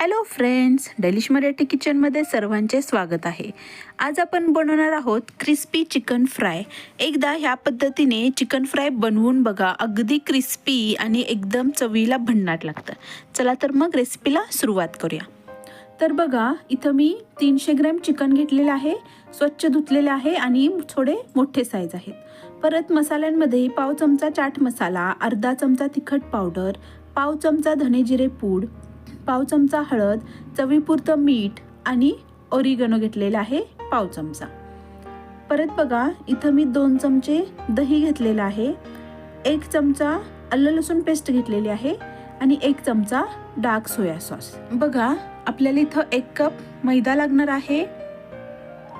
Hello friends delish Marathi किचनमध्ये सर्वांचे स्वागत आहे. आज आपण बनवणार आहोत क्रिस्पी चिकन फ्राय एकदा ह्या पद्धतीने चिकन फ्राय बनवून बघा. अगदी क्रिस्पी आणि एकदम चवीला भन्नाट लागतं. चला तर मग रेसिपीला सुरुवात करूया. तर बघा इथं मी तीनशे ग्रॅम चिकन घेतलेलं आहे. स्वच्छ धुतलेलं आहे आणि थोडे मोठे साईज आहेत. परत मसाल्यांमध्ये पाव चमचा चाट मसाला अर्धा चमचा तिखट पावडर पाव चमचा धने जिरे पूड पाव चमचा हळद चवीपुरतं मीठ आणि ओरिगनो घेतलेलं आहे पाव चमचा. परत बघा इथं मी दोन चमचे दही घेतलेलं आहे एक चमचा आलं लसूण पेस्ट घेतलेली आहे आणि एक चमचा डार्क सोया सॉस. बघा आपल्याला इथं एक कप मैदा लागणार आहे.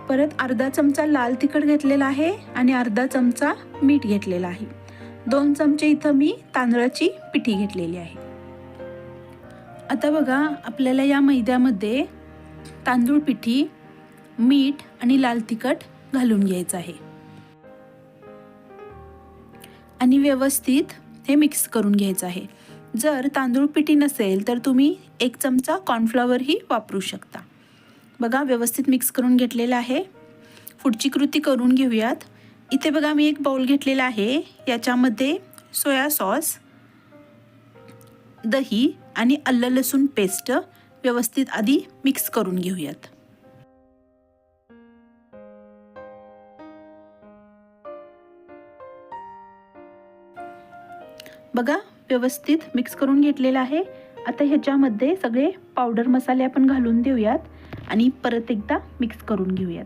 परत अर्धा चमचा लाल तिखट घेतलेला आहे आणि अर्धा चमचा मीठ घेतलेला आहे. दोन चमचे इथं मी तांदळाची पिठी घेतलेली आहे. आता बघा आपल्याला या मैद्यामध्ये तांदूळ पिठी मीठ आणि लाल तिखट घालून घ्यायचं आहे. आणि व्यवस्थित हे मिक्स करून घ्यायचं आहे. जर तांदूळ पिठी नसेल तर तुम्ही एक चमचा कॉर्नफ्लॉवरही वापरू शकता. बघा व्यवस्थित मिक्स करून घेतलेलं आहे. पुढची कृती करून घेऊयात. इथे बघा मी एक बाउल घेतलेला आहे. याच्यामध्ये सोया सॉस दही आणि आलं लसूण पेस्ट व्यवस्थित आधी मिक्स करून घेऊयात. बघा व्यवस्थित मिक्स करून घेतलेलं आहे. आता ह्याच्यामध्ये सगळे पावडर मसाले आपण घालून देऊयात आणि परत एकदा मिक्स करून घेऊयात.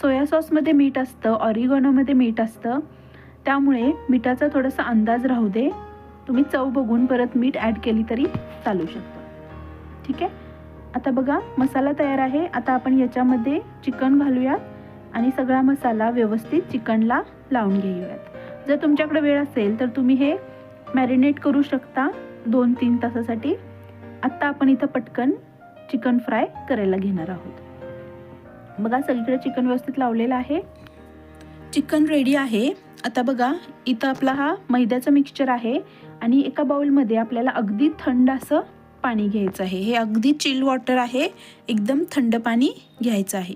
सोया सॉसमध्ये मीठ असतं ऑरिगॉनोमध्ये मीठ असतं. त्यामुळे मिठाचा थोडासा अंदाज राहू दे. तुम्ही चव बघून परत मीठ ॲड केली तरी चालू शकतं. ठीक आहे? आता बघा मसाला तयार आहे. आता आपण याच्यामध्ये चिकन घालूयात आणि सगळा मसाला व्यवस्थित चिकनला लावून घेऊयात. जर तुमच्याकडे वेळ असेल तर तुम्ही हे मॅरिनेट करू शकता दोन तीन तासासाठी. आत्ता आपण इथं पटकन चिकन फ्राय करायला घेणार आहोत. बघा सगळीकडे चिकन व्यवस्थित लावलेलं आहे. चिकन रेडी आहे. आता बघा इथं आपला हा मैद्याचा मिक्सचर आहे आणि एका बाउलमध्ये आपल्याला अगदी थंड असं पाणी घ्यायचं आहे. हे अगदी चिल वॉटर आहे. एकदम थंड पाणी घ्यायचं आहे.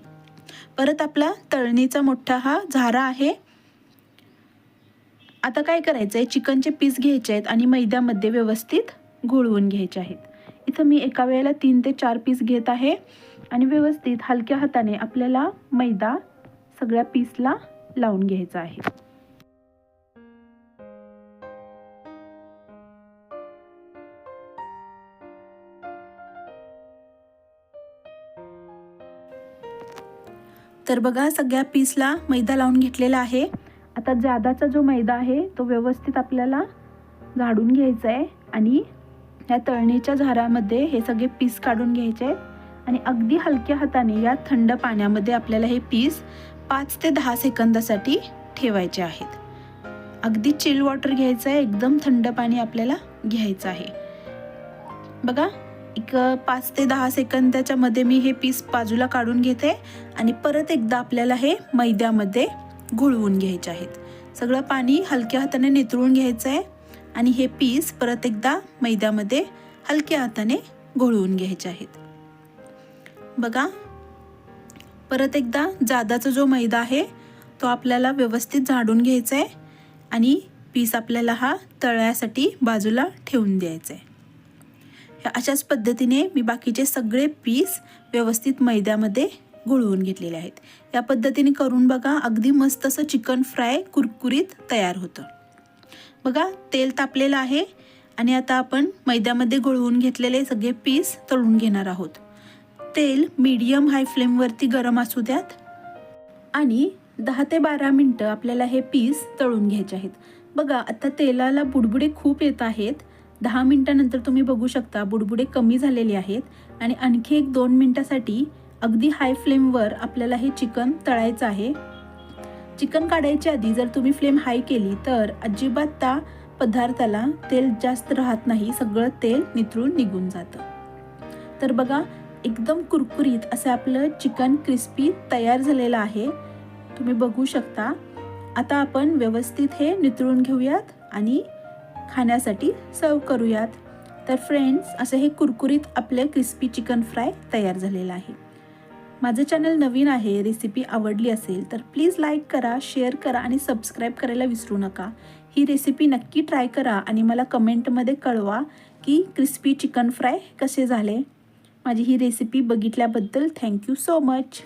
परत आपला तळणीचा मोठा हा झारा आहे. आता काय करायचं आहे चिकनचे पीस घ्यायचे आहेत आणि मैद्यामध्ये व्यवस्थित घोळवून घ्यायचे आहेत. इथं मी एका वेळेला तीन ते चार पीस घेत आहे आणि व्यवस्थित हलक्या हाताने आपल्याला मैदा सगळ्या पीसला लावून घ्यायचा आहे. तर बघा सगळ्या पीसला मैदा लावून घेतलेला आहे. आता जादाचा जो मैदा आहे तो व्यवस्थित आपल्याला झाडून घ्यायचा आहे आणि या तळणीच्या झारामध्ये हे सगळे पीस काढून घ्यायचे. आहेत आणि अगदी हलक्या हाताने या थंड पाण्यामध्ये आपल्याला हे पीस पाच ते दहा सेकंदासाठी ठेवायचे आहेत. अगदी चिल वॉटर घ्यायचं आहे एकदम थंड पाणी आपल्याला घ्यायचं आहे. बघा एक पाच ते दहा सेकंदाच्या मध्ये मी हे पीस बाजूला काढून घेते आणि परत एकदा आपल्याला हे मैद्यामध्ये घुळवून घ्यायचे आहेत. सगळं पाणी हलक्या हाताने नितळून घ्यायचं आहे आणि हे पीस परत एकदा मैद्यामध्ये हलक्या हाताने घोळवून घ्यायचे आहेत. बघा परत एकदा जादाचा जो मैदा आहे तो आपल्याला व्यवस्थित झाडून घ्यायचा आहे आणि पीस आपल्याला हा तळ्यासाठी बाजूला ठेवून द्यायचा आहे. अशाच पद्धतीने मी बाकीचे सगळे पीस व्यवस्थित मैद्यामध्ये घोळवून घेतलेले आहेत. या पद्धतीने करून बघा अगदी मस्त असं चिकन फ्राय कुरकुरीत तयार होतं. बघा तेल तापलेलं आहे आणि आता आपण मैद्यामध्ये घोळवून घेतलेले सगळे पीस तळून घेणार आहोत. तेल मीडियम हाय फ्लेमवरती गरम असू द्यात आणि दहा ते बारा मिनटं आपल्याला हे पीस तळून घ्यायचे आहेत. बघा आता तेलाला बुडबुडे खूप येत आहेत. दहा मिनटानंतर तुम्ही बघू शकता बुडबुडे कमी झालेले आहेत आणि आणखी एक दोन मिनटासाठी अगदी हाय फ्लेमवर आपल्याला हे चिकन तळायचं आहे. चिकन काढायच्या आधी जर तुम्ही फ्लेम हाय केली तर अजिबात त्या पदार्थाला तेल जास्त राहत नाही सगळं तेल निथळून निघून जातं. तर बघा एकदम कुरकुरीत असं आपलं चिकन क्रिस्पी तयार झालेलं आहे. तुम्ही बघू शकता. आता आपण व्यवस्थित हे नितळून घेऊयात आणि खाण्यासाठी सर्व करूयात. तर फ्रेंड्स असं हे कुरकुरीत आपले क्रिस्पी चिकन फ्राय तयार झालेलं आहे. माझं चॅनल नवीन आहे रेसिपी आवडली असेल तर प्लीज लाईक करा शेअर करा आणि सबस्क्राईब करायला विसरू नका. ही रेसिपी नक्की ट्राय करा आणि मला कमेंटमध्ये कळवा की क्रिस्पी चिकन फ्राय कसे झाले. माझी ही रेसिपी बघितल्याबद्दल थँक्यू सो मच